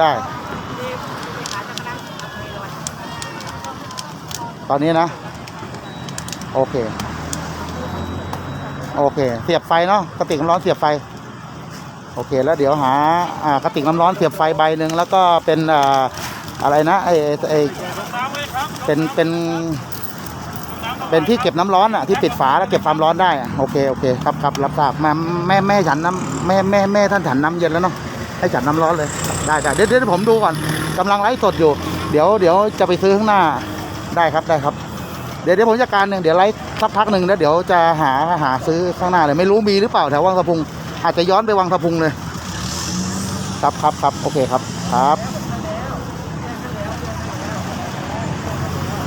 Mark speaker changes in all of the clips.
Speaker 1: ได้ ตอนนี้นะ โอเค โอเค เสียบไฟเนาะกระติกน้ำร้อนเสียบไฟ โอเค แล้วเดี๋ยวหาอ่ากระติกน้ำร้อนเสียบไฟใบหนึ่งแล้วก็เป็นอ่าอะไรนะไอไอเป็นเป็น เป็นที่เก็บน้ำร้อนอะที่ปิดฝาแล้วเก็บความร้อนได้โอเคโอเคครับครับรับทราบแม่แม่แม่ฉันน้ำแม่แม่แม่ท่านฉันน้ำเย็นแล้วเนาะให้ฉันน้ำร้อนเลย ได้ได้เดี๋ยวเดี๋ยวผมดูก่อนกำลังไลฟ์สดอยู่ เดี๋ยวเดี๋ยวจะไปซื้อข้างหน้าได้ครับได้ครับ เดี๋ยวเดี๋ยวผมจัดการหนึ่งเดี๋ยวไลฟ์สักพักหนึ่งแล้วเดี๋ยวจะหาหาซื้อข้างหน้าเลยไม่รู้มีหรือเปล่าแถววังสะพุง อาจจะย้อนไปวังสะพุงเลย ครับครับครับโอเคครับครับ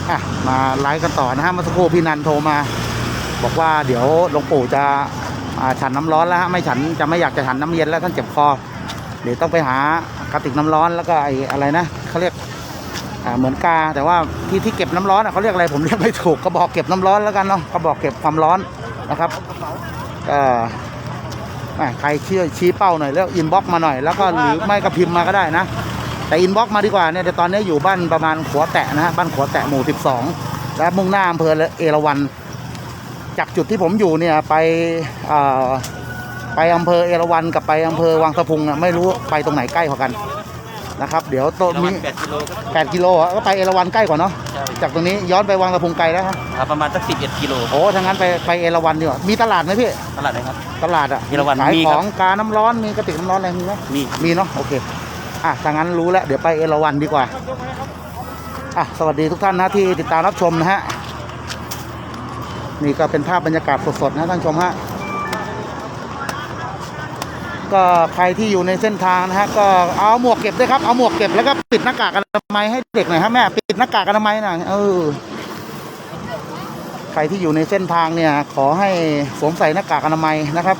Speaker 1: อะมาไลฟ์กันต่อนะฮะเมื่อสักครู่พี่นันโทรมา บอกว่าเดี๋ยวหลวงปู่จะฉันน้ำร้อนแล้วฮะไม่ฉันจะไม่อยากจะฉันน้ำเย็นแล้วท่านเจ็บคอ เดี๋ยวต้องไปหากระติกน้ำร้อนแล้วก็ไอ้อะไรนะเขาเรียกเหมือนกา แต่ว่าที่ที่เก็บน้ำร้อนเขาเรียกอะไรผมเรียกไม่ถูกกระบอกเก็บน้ำร้อนแล้วกันเนาะกระบอกเก็บความร้อนนะครับก็ใครเชื่อชี้เป้าหน่อยแล้วอินบ็อกมาหน่อยแล้วก็หรือไม่ก็พิมพ์มาก็ได้นะแต่อินบ็อกมาดีกว่าเนี่ยแต่ตอนนี้อยู่บ้านประมาณขัวแตะนะฮะบ้านขัวแตะหมู่ 12 และมุ่งหน้าอำเภอเอราวัณจากจุดที่ผมอยู่เนี่ยไปอ ไปอำเภอเอราวัณกับไปอำเภอวังสะพุงน่ะไม่รู้ไปตรงไหนใกล้กว่ากันนะครับ เดี๋ยวโต
Speaker 2: ประ
Speaker 1: มี
Speaker 2: มาณ8กิโลครับ
Speaker 1: แปดกิโลอะก็ไปเอราวัณใกล้กว่าเนาะ
Speaker 2: ใช่
Speaker 1: จากตรงนี้ย้อนไปวังสะพุงไกลแล้วฮะ
Speaker 2: ครับประมาณสัก11กิโล
Speaker 1: โอ้ถ้างั้นไปไปเอราวัณดีกว่ามีตลาดไหมพี่
Speaker 2: ตลาดไหนครับ
Speaker 1: ตลาดอะ
Speaker 2: เอราวัณ
Speaker 1: ขาย
Speaker 2: มี
Speaker 1: ข
Speaker 2: ครับ
Speaker 1: องกาน้ำร้อนมีกระติกน้ำร้อนอะไรมีไหม
Speaker 2: มี
Speaker 1: มีเนาะโอเคอะถ้างั้นรู้แล้วเดี๋ยวไปเอราวัณดีกว่าอะสวัสดีทุกท่านนะที่ติดตามรับชมนะฮะนี่ก็เป็นภาพบรรยากาศสดๆนะท่านผู้ชมฮะ ก็ใครที่อยู่ในเส้นทางนะฮะก็เอาหมวกเก็บด้วยครับเอาหมวกเก็บแล้วก็ปิดหน้ากากอนามัยให้เด็กหน่อยครับแม่ปิดหน้ากากอนามัยหน่อยเออใครที่อยู่ในเส้นทางเนี่ยขอให้สวมใส่หน้ากากอนามัยนะครับ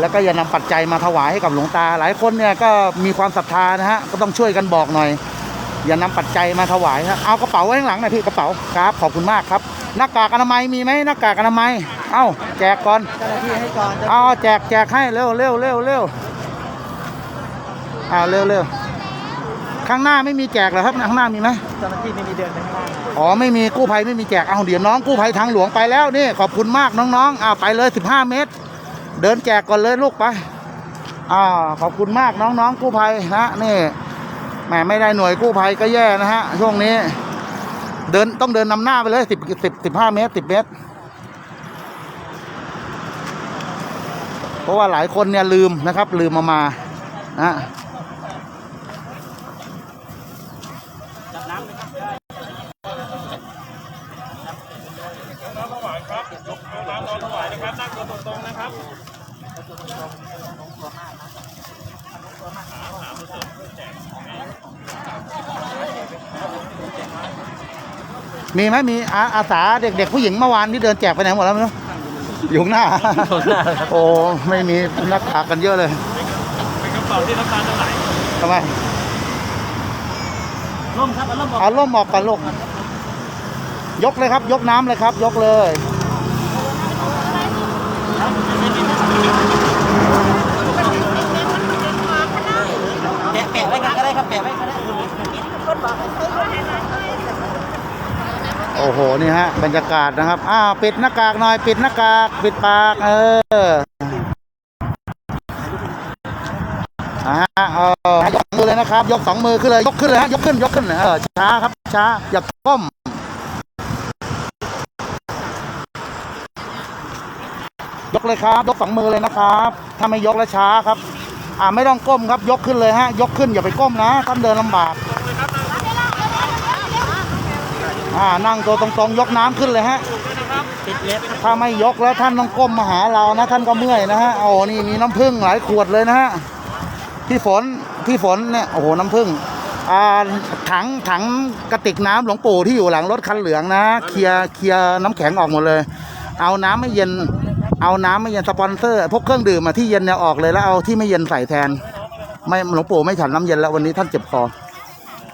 Speaker 1: แล้วก็อย่านำปัจจัยมาถวายให้กับหลวงตา หลายคนเนี่ยก็มีความศรัทธานะฮะก็ต้องช่วยกันบอกหน่อย อย่านำปัจจัยมาถวายฮะเอากระเป๋าไว้ข้างหลังหน่อยพี่กระเป๋าครับขอบคุณมากครับหน้ากากอนามัยมีไหมหน้ากากอนามัย เอ้าแจกก่อน
Speaker 3: เจ้าหน้าที่ให้ก่อน
Speaker 1: เอาแจกแจกให้เร็วเร็วเร็วเร็ว เอาเร็วเร็วข้างหน้าไม่มีแจกเหรอครับข้างหน้ามีไหม
Speaker 3: เจ้าหน้าที่ไม่มีเดินไปข้างล่าง
Speaker 1: อ๋อไม่มีกู้ภัยไม่มีแจกเอาเดี๋ยวน้องกู้ภัยทางหลวงไปแล้วนี่ขอบคุณมากน้องๆเอาไปเลย 15 เมตร เดินแจกก่อนเลยลูกไปอ่าขอบคุณมากน้องๆกู้ภัยนะนี่แหมไม่ได้หน่วยกู้ภัยก็แย่นะฮะช่วงนี้ เดินต้องเดินนำหน้าไปเลยสิบสิบสิบห้าเมตรสิบเมตร เพราะว่าหลายคนเนี่ยลืมนะครับ ลืมมามา นะมีไหมมีอาอาสาเด็กๆผู้หญิงเมื่อวานที่เดินแจกไปไหนหมดแล้วไม่รู้อยู่ข้างหน้า
Speaker 2: ข้างหน้าครับ
Speaker 1: โอ้ไม่มีหนักากกันเยอะเลย
Speaker 2: เป็นกระเป๋าที่น้ำตาลเท่าไหร่
Speaker 1: ทำไม
Speaker 2: ร่มครับเอาร่มบอก
Speaker 1: เอาล่มออกก่อนลูกยกเลยครับ ยกน้ำเลยครับ ยกเลย
Speaker 2: แปะแปะไว้กันก็ได้ครับแปะไว้ก็ได้
Speaker 1: โอ้โห นี่ฮะ บรรยากาศนะครับ อ้าว ปิดหน้ากากหน่อย ปิดหน้ากาก ปิดปาก เอออ่าฮะเออยกมือเลยนะ ครับ ยกสองมือขึ้นเลย ยกขึ้นเลยฮะ ยกขึ้น ยกขึ้นเออช้าครับ ช้า อย่าก้มยกเลยครับ ยกสองมือเลยนะครับ ถ้าไม่ยกแล้วช้าครับ อ่าไม่ต้องก้มครับ ยกขึ้นเลยฮะ ยกขึ้นอย่าไปก้มนะท่านเดินลำบาก อ่า นั่งตัวตรงๆ ยกน้ำขึ้นเลยฮะ
Speaker 2: ติดเล็บครับ
Speaker 1: ถ้าไม่ยกแล้วท่านต้องก้มมาหาเรานะ ท่านก็เมื่อยนะฮะ โอ้นี่มีน้ำผึ้งหลายขวดเลยนะฮะ พี่ฝนพี่ฝนเนี่ยโอ้โหน้ำผึ้งอ่าถังถังกระติกน้ำหลวงปู่ที่อยู่หลังรถคันเหลืองนะเคลียร์เคลียร์น้ำแข็งออกหมดเลย เอาน้ำไม่เย็น เอาน้ำไม่เย็นสปอนเซอร์พวกเครื่องดื่มมาที่เย็นเนี่ยออกเลยแล้วเอาที่ไม่เย็นใส่แทน ไม่หลวงปู่ไม่ฉันน้ำเย็นแล้ววันนี้ท่านเจ็บคอ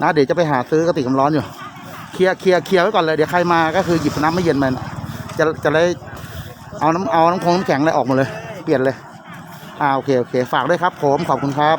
Speaker 1: นะเดี๋ยวจะไปหาซื้อกระติกน้ำร้อนอยู่เคลียร์เคลียร์เคลียร์ไว้ก่อนเลยเดี๋ยวใครมาก็คือหยิบน้ำไม่เย็นมาจะจะได้เอาน้ำเอาน้ำคงน้ำแข็งอะไรออกหมาเลย เปลี่ยนเลย อ่าโอเคโอเค ฝากด้วยครับผมขอบคุณครับ